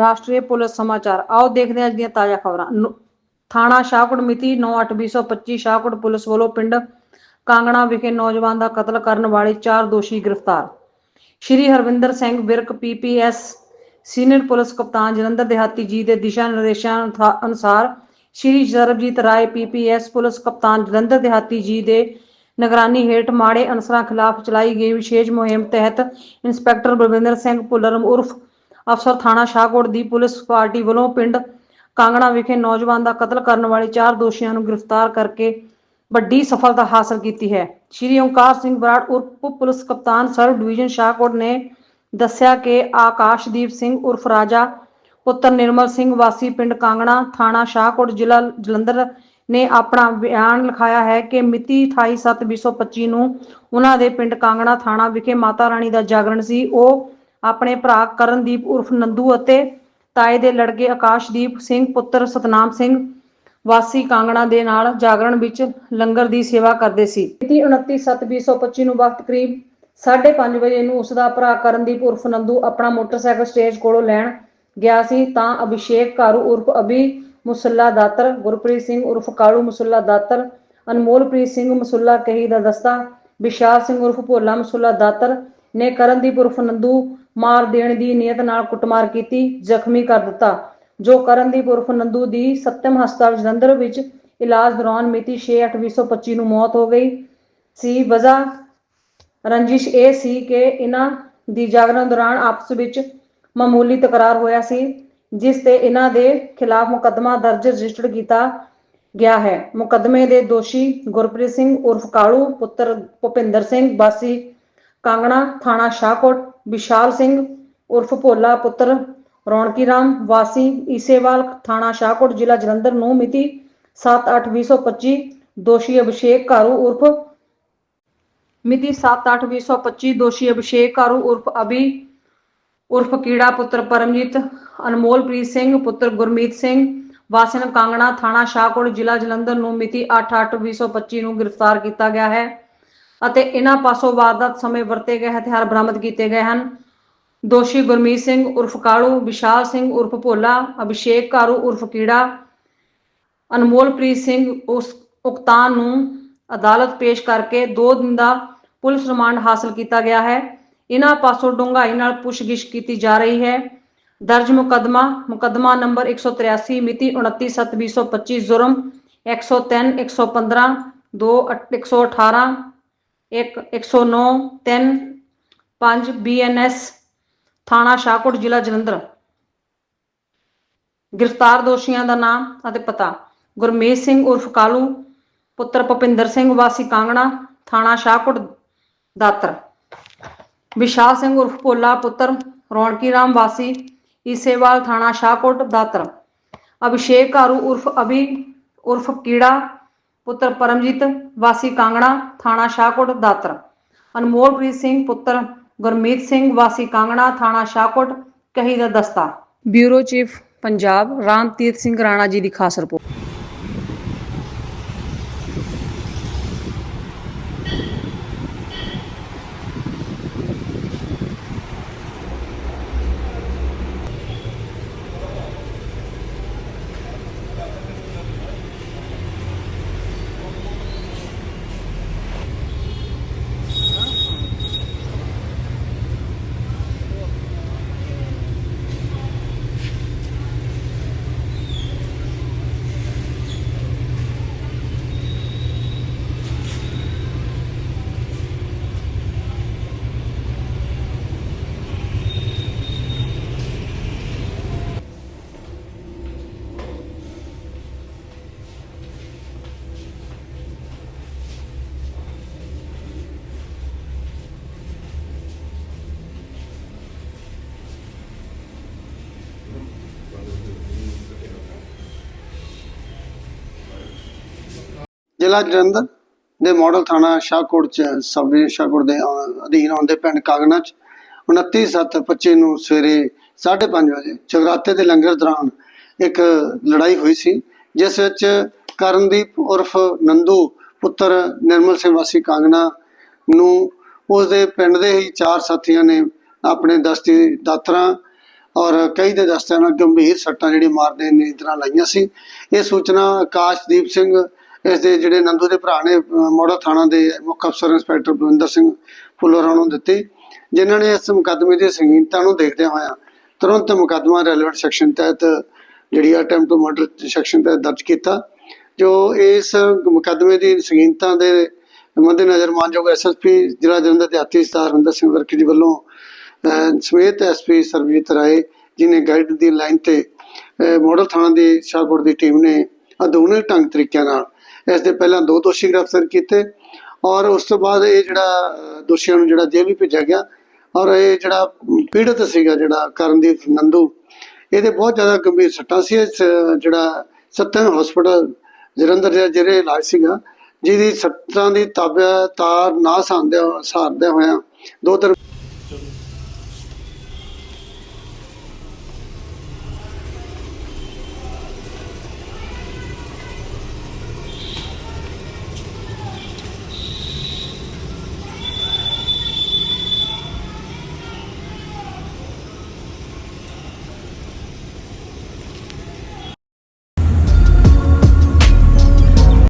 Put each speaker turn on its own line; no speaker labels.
ਰਾਸ਼ਟਰੀ ਪੁਲਿਸ ਸਮਾਚਾਰ। ਆਓ ਦੇਖਦੇ ਹਾਂ ਅੱਜ ਦੀਆਂ ਤਾਜ਼ਾ ਖਬਰਾਂ। ਥਾਣਾ ਸ਼ਾਹਕੋਟ ਮਿਤੀ 9/8/2025 ਸ਼ਾਹਕੋਟ ਪੁਲਿਸ ਵੱਲੋਂ ਪਿੰਡ ਕਾਂਗਣਾ ਵਿਖੇ ਨੌਜਵਾਨ ਦਾ ਕਤਲ ਕਰਨ ਵਾਲੇ ਚਾਰ ਦੋਸ਼ੀ ਗ੍ਰਿਫਤਾਰ। Shri Harvinder Singh Virk PPS senior police ਕਪਤਾਨ ਜਲੰਧਰ ਦਿਹਾਤੀ ਜੀ ਦੇ ਦਿਸ਼ਾ ਨਿਰਦੇਸ਼ਾਂ ਅਨੁਸਾਰ ਸ਼੍ਰੀ ਸਰਬਜੀਤ ਰਾਏ ਪੀਪੀਐਸ ਪੁਲਿਸ ਕਪਤਾਨ ਜਲੰਧਰ ਦਿਹਾਤੀ ਜੀ ਦੇ ਨਿਗਰਾਨੀ ਹੇਠ ਮਾੜੇ ਅਨਸਰਾਂ ਖਿਲਾਫ ਚਲਾਈ ਗਈ ਵਿਸ਼ੇਸ਼ ਮੁਹਿੰਮ ਤਹਿਤ ਇੰਸਪੈਕਟਰ ਬਲਵਿੰਦਰ ਸਿੰਘ ਭੁੱਲਰ ਉਰਫ ਅਫਸਰ ਥਾਣਾ ਸ਼ਾਹਕੋਟ ਦੀ ਪੁਲਿਸ ਪਾਰਟੀ ਵੱਲੋਂ ਪਿੰਡ ਕਾਂਗੜਾ ਵਿਖੇ ਨੌਜਵਾਨ ਦਾ ਕਤਲ ਕਰਨ ਵਾਲੇ ਚਾਰ ਦੋਸ਼ੀਆਂ ਨੂੰ ਗ੍ਰਿਫਤਾਰ ਕਰਕੇ ਵੱਡੀ ਸਫਲਤਾ ਹਾਸਲ ਕੀਤੀ ਹੈ। ਸ਼੍ਰੀ ਓਂਕਾਰ ਸਿੰਘ ਬਰਾੜ ਉਰਫ ਪੁਲਿਸ ਕਪਤਾਨ ਸਰਬ ਡਿਵੀਜ਼ਨ ਸ਼ਾਹਕੋਟ ਨੇ ਦੱਸਿਆ ਕਿ ਆਕਾਸ਼ਦੀਪ ਸਿੰਘ ਉਰਫ ਰਾਜਾ, ਪੁੱਤਰ ਨਿਰਮਲ ਸਿੰਘ ਵਾਸੀ ਪਿੰਡ ਕਾਂਗਣਾ ਥਾਣਾ ਸ਼ਾਹਕੋਟ, ਜ਼ਿਲ੍ਹਾ ਜਲੰਧਰ ਨੇ ਆਪਣਾ ਬਿਆਨ ਲਿਖਾਇਆ ਹੈ ਕਿ ਮਿਤੀ 28/7/2025 ਨੂੰ ਉਹਨਾਂ ਦੇ ਪਿੰਡ ਕਾਂਗਣਾ ਥਾਣਾ ਵਿਖੇ ਮਾਤਾ ਰਾਣੀ ਦਾ ਜਾਗਰਣ ਸੀ। ਉਹ ਆਪਣੇ ਭਰਾ ਕਰਨਦੀਪ ਉਰਫ ਨੰਦੂ ਅਤੇ ਤਾਏ ਦੇ ਲੜਕੇ ਆਕਾਸ਼ਦੀਪ ਸਿੰਘ, ਪੁੱਤਰ ਸਤਨਾਮ ਸਿੰਘ, ਵਾਸੀ ਕਾਂਗੜਾ ਦੇ ਨਾਲ ਜਾਗਰਣ ਵਿੱਚ ਲੰਗਰ ਦੀ ਸੇਵਾ ਕਰਦੇ ਸੀ। ਮਿਤੀ 29/7/2025 ਨੂੰ ਵਕਤ ਕਰੀਬ 5:30 ਵਜੇ ਨੂੰ ਉਸ ਦਾ ਭਰਾ ਕਰਨਦੀਪ ਉਰਫ ਨੰਦੂ ਆਪਣਾ ਮੋਟਰਸਾਈਕਲ ਸਟੇਜ ਕੋਲੋਂ ਲੈਣ ਗਿਆ ਸੀ ਤਾਂ ਅਭਿਸ਼ੇਕ ਕਾਰੂ ਉਰਫ ਅਭੀ ਮੁਸੱਲਾ ਦਾਤਰ, ਗੁਰਪ੍ਰੀਤ ਸਿੰਘ ਉਰਫ ਕਾਲੂ ਮੁਸੱਲਾ ਦਾਤਰ, ਅਨਮੋਲਪ੍ਰੀਤ ਸਿੰਘ ਮੁਸੱਲਾ ਕਹੀ ਦਾ ਦਸਤਾ, ਵਿਸ਼ਾਲ ਸਿੰਘ ਉਰਫ ਭੋਲਾ ਮੁਸੱਲਾ ਦਾਤਰ ਨੇ ਕਰਨਦੀਪ ਉਰਫ ਨੰਦੂ ਮਾਰ ਦੇਣ ਦੀ ਨੀਅਤ ਨਾਲ ਕੁੱਟਮਾਰ ਕੀਤੀ, ਜ਼ਖਮੀ ਕਰ ਦਿੱਤਾ। ਜੋ ਕਰਨਦੀਪ ਉਰਫ ਨੰਦੂ ਦੀ ਸੱਤਮ ਹਸਪਤਾਲ ਜਲੰਧਰ ਵਿੱਚ ਇਲਾਜ ਦੌਰਾਨ ਮਿਤੀ 6/8/2025 ਨੂੰ ਮੌਤ ਹੋ ਗਈ ਸੀ। ਵਜ੍ਹਾ ਰੰਜਿਸ਼ ਇਹ ਸੀ ਕਿ ਇਹਨਾਂ ਦੀ ਜਾਗਰਣ ਦੌਰਾਨ ਆਪਸ ਵਿੱਚ ਮਾਮੂਲੀ ਤਕਰਾਰ ਹੋਇਆ ਸੀ, ਜਿਸ ਤੇ ਇਹਨਾਂ ਦੇ ਖਿਲਾਫ ਮੁਕੱਦਮਾ ਦਰਜ ਰਜਿਸਟਰ ਕੀਤਾ ਗਿਆ ਹੈ। ਮੁਕੱਦਮੇ ਦੇ ਦੋਸ਼ੀ ਗੁਰਪ੍ਰੀਤ ਸਿੰਘ ਉਰਫ ਕਾਲੂ, ਪੁੱਤਰ ਭੁਪਿੰਦਰ ਸਿੰਘ ਬਾਸੀ ਕਾਂਗਣਾ, ਥਾਣਾ ਸ਼ਾਹਕੋਟ, ਵਿਸ਼ਾਲ ਸਿੰਘ, ਉਰਫ ਭੋਲਾ ਪੁੱਤਰ, ਰੌਣਕੀ ਰਾਮ, ਵਾਸੀ ਈਸੇਵਾਲ, ਥਾਣਾ ਸ਼ਾਹਕੋਟ, ਜ਼ਿਲ੍ਹਾ ਜਲੰਧਰ ਨੂੰ ਮਿਤੀ 7/8/2025 ਦੋਸ਼ੀ ਅਭਿਸ਼ੇਕ ਕਾਰੂ ਉਰਫ ਮਿਤੀ 7/8/2025 ਦੋਸ਼ੀ ਅਭਿਸ਼ੇਕ ਕਾਰੂ ਉਰਫ ਅਭੀ, ਉਰਫ ਕੀੜਾ ਪੁੱਤਰ ਪਰਮਜੀਤ, ਅਨਮੋਲਪ੍ਰੀਤ ਸਿੰਘ, ਪੁੱਤਰ ਗੁਰਮੀਤ ਸਿੰਘ, ਵਾਸਨ ਕਾਂਗਣਾ, ਥਾਣਾ ਸ਼ਾਹਕੋਟ, ਜ਼ਿਲ੍ਹਾ ਜਲੰਧਰ ਨੂੰ ਮਿਤੀ 8/8/2025 ਨੂੰ ਗ੍ਰਿਫਤਾਰ ਕੀਤਾ ਗਿਆ ਹੈ। ਅਤੇ ਇਹਨਾਂ ਪਾਸੋਂ ਵਾਰਦਾਤ ਸਮੇਂ ਵਰਤੇ ਗਏ ਹਥਿਆਰ ਬਰਾਮਦ ਕੀਤੇ ਗਏ ਹਨ। ਦੋਸ਼ੀ ਗੁਰਮੀਤ ਸਿੰਘ ਉਰਫ ਕਾਲੂ, ਵਿਸ਼ਾਲ ਸਿੰਘ ਉਰਫ ਭੋਲਾ, ਅਭਿਸ਼ੇਕ ਕਾਰੂ ਉਰਫ ਕੀੜਾ, ਅਨਮੋਲਪ੍ਰੀਤ ਸਿੰਘ ਉਸ ਉਕਤਾਨ ਨੂੰ ਅਦਾਲਤ ਪੇਸ਼ ਕਰਕੇ 2 ਦਿਨ ਦਾ ਪੁਲਿਸ ਰਿਮਾਂਡ ਹਾਸਲ ਕੀਤਾ ਗਿਆ ਹੈ। ਇਹਨਾਂ ਪਾਸੋਂ ਡੂੰਘਾਈ ਨਾਲ ਪੁੱਛਗਿੱਛ ਕੀਤੀ ਜਾ ਰਹੀ ਹੈ। ਦਰਜ ਮੁਕੱਦਮਾ ਮੁਕੱਦਮਾ ਨੰਬਰ 183 ਮਿਤੀ 29/7/2025 ਜ਼ੁਰਮ 103 115 2 118 1 109 3 5 ਬੀਐਨਐਸ ਥਾਣਾ ਸ਼ਾਹਕੋਟ, ਜ਼ਿਲ੍ਹਾ ਜਲੰਧਰ। ਗ੍ਰਿਫਤਾਰ ਦੋਸ਼ੀਆਂ ਦਾ ਨਾਮ ਅਤੇ ਪਤਾ। ਗੁਰਮੀਤ ਸਿੰਘ ਉਰਫ ਕਾਲੂ, ਪੁੱਤਰ ਭੁਪਿੰਦਰ ਸਿੰਘ, ਵਾਸੀ ਕਾਂਗਣਾ ਥਾਣਾ ਸ਼ਾਹਕੋਟ, ਦਾਤਰ। ਵਿਸ਼ਾਲ ਸਿੰਘ ਉਰਫ ਭੋਲਾ, ਪੁੱਤਰ ਰੌਣਕੀ ਰਾਮ, ਵਾਸੀ ਈਸੇਵਾਲ, ਥਾਣਾ ਸ਼ਾਹਕੋਟ, ਦਾਤਰ। ਅਭਿਸ਼ੇਕ ਕਾਰੂ ਉਰਫ ਅਭੀ, ਉਰਫ ਕੀੜਾ ਪੁੱਤਰ ਪਰਮਜੀਤ, ਵਾਸੀ ਕਾਂਗਣਾ ਥਾਣਾ ਸ਼ਾਹਕੋਟ, ਦਾਤਰ। ਅਨਮੋਲਪ੍ਰੀਤ ਸਿੰਘ ਪੁੱਤਰ ਗੁਰਮੀਤ ਸਿੰਘ, ਵਾਸੀ ਕਾਂਗਣਾ ਥਾਣਾ ਸ਼ਾਹਕੋਟ, ਕਹੀ ਦਾ ਦਸਤਾ ਬਿਊਰੋ ਚੀਫ ਪੰਜਾਬ, ਰਾਮਤੀਰਥ ਸਿੰਘ ਰਾਣਾ ਜੀ ਦੀ ਖਾਸ ਰਿਪੋਰਟ।
ਜ਼ਿਲ੍ਹਾ ਜਲੰਧਰ ਦੇ ਮਾਡਲ ਥਾਣਾ ਸ਼ਾਹਕੋਟ ਚ ਸਬ ਸ਼ਾਹਕੋਟ ਦੇ ਅ- ਅਧੀਨ ਆਉਂਦੇ ਪਿੰਡ ਕਾਗਨਾ ਚ 29/7/25 ਨੂੰ ਸਵੇਰੇ 5:30 ਵਜੇ ਜਗਰਾਤੇ ਦੇ ਲੰਗਰ ਦੌਰਾਨ ਇੱਕ ਲੜਾਈ ਹੋਈ ਸੀ, ਜਿਸ ਵਿੱਚ ਕਰਨਦੀਪ ਉਰਫ ਨੰਦੂ ਪੁੱਤਰ ਨਿਰਮਲ ਸਿੰਘ ਵਾਸੀ ਕਾਂਗਨਾ ਨੂੰ ਉਸ ਦੇ ਪਿੰਡ ਦੇ ਹੀ ਚਾਰ ਸਾਥੀਆਂ ਨੇ ਆਪਣੇ ਦਸਤੀ ਦਾਤਰਾਂ ਔਰ ਕਈ ਦੇ ਦਸਤਿਆਂ ਨਾਲ ਗੰਭੀਰ ਸੱਟਾਂ ਜਿਹੜੀ ਮਾਰਦੇ ਨੇ ਤਰ੍ਹਾਂ ਲਾਈਆਂ ਸੀ। ਇਹ ਸੂਚਨਾ ਆਕਾਸ਼ਦੀਪ ਸਿੰਘ ਇਸ ਦੇ ਜਿਹੜੇ ਨੰਦੂ ਦੇ ਭਰਾ ਨੇ ਮੋੜਾ ਥਾਣਾ ਦੇ ਮੁੱਖ ਅਫਸਰ ਇੰਸਪੈਕਟਰ ਬਲਵਿੰਦਰ ਸਿੰਘ ਫੁੱਲਰਾਂ ਨੂੰ ਦਿੱਤੀ ਜਿਨ੍ਹਾਂ ਨੇ ਇਸ ਮੁਕੱਦਮੇ ਦੀ ਸੰਗੀਨਤਾ ਨੂੰ ਦੇਖਦੇ ਹੋਇਆ ਤੁਰੰਤ ਮੁਕੱਦਮਾ ਰੈਲੇਵੈਂਟ ਸੈਕਸ਼ਨ ਤਹਿਤ ਜਿਹੜੀ ਅਟੈਂਪਟ ਟੂ ਮਰਡਰ ਸੈਕਸ਼ਨ ਤਹਿਤ ਦਰਜ ਕੀਤਾ ਜੋ ਇਸ ਮੁਕੱਦਮੇ ਦੀ ਸੰਗੀਨਤਾ ਦੇ ਮੱਦੇਨਜ਼ਰ ਮਾਨਯੋਗ ਐਸਐਸਪੀ ਜ਼ਿਲ੍ਹਾ ਜਲੰਧਰ ਦੇ ਆਤੀ ਸਤਾਰ ਹਰਿੰਦਰ ਸਿੰਘ ਵਰਕੀ ਜੀ ਵੱਲੋਂ ਅਹ, ਸਮੇਤ ਐਸਪੀ ਸਰਬਜੀਤ ਰਾਏ ਜੀ ਨੇ ਗਾਈਡ ਦੀ ਲਾਈਨ ਤੇ ਅਹ, ਥਾਣਾ ਦੀ ਸ਼ਾਹਕੋਟ ਦੀ ਟੀਮ ਨੇ ਆਧੁਨਿਕ ਢੰਗ ਤਰੀਕਿਆਂ ਨਾਲ ਇਸ ਦੇ ਪਹਿਲਾਂ ਦੋ ਦੋਸ਼ੀ ਗ੍ਰਿਫਤਾਰ ਕੀਤੇ ਔਰ ਉਸ ਤੋਂ ਬਾਅਦ ਇਹ ਜਿਹੜਾ ਦੋਸ਼ੀਆਂ ਨੂੰ ਜਿਹੜਾ ਜੇਲ੍ਹ ਵੀ ਭੇਜਿਆ ਗਿਆ ਔਰ ਇਹ ਜਿਹੜਾ ਪੀੜਤ ਸੀਗਾ ਜਿਹੜਾ ਕਰਨਦੀਪ ਨੰਦੂ, ਇਹਦੇ ਬਹੁਤ ਜ਼ਿਆਦਾ ਗੰਭੀਰ ਸੱਟਾਂ ਸੀ। ਜਿਹੜਾ ਸੱਤਨ ਹਸਪੀਟਲ ਜਲੰਧਰ ਦੇ ਜਿਹੜੇ ਇਲਾਜ ਸੀਗਾ, ਜਿਹਦੀ ਸੱਟਾਂ ਦੀ ਤਾਬਿਆ ਤਾਰ ਨਾ ਸਾਂਦੇ ਸਹਾਰਦੇ ਹੋਇਆ, ਦੋ ਤਰ੍ਹਾਂ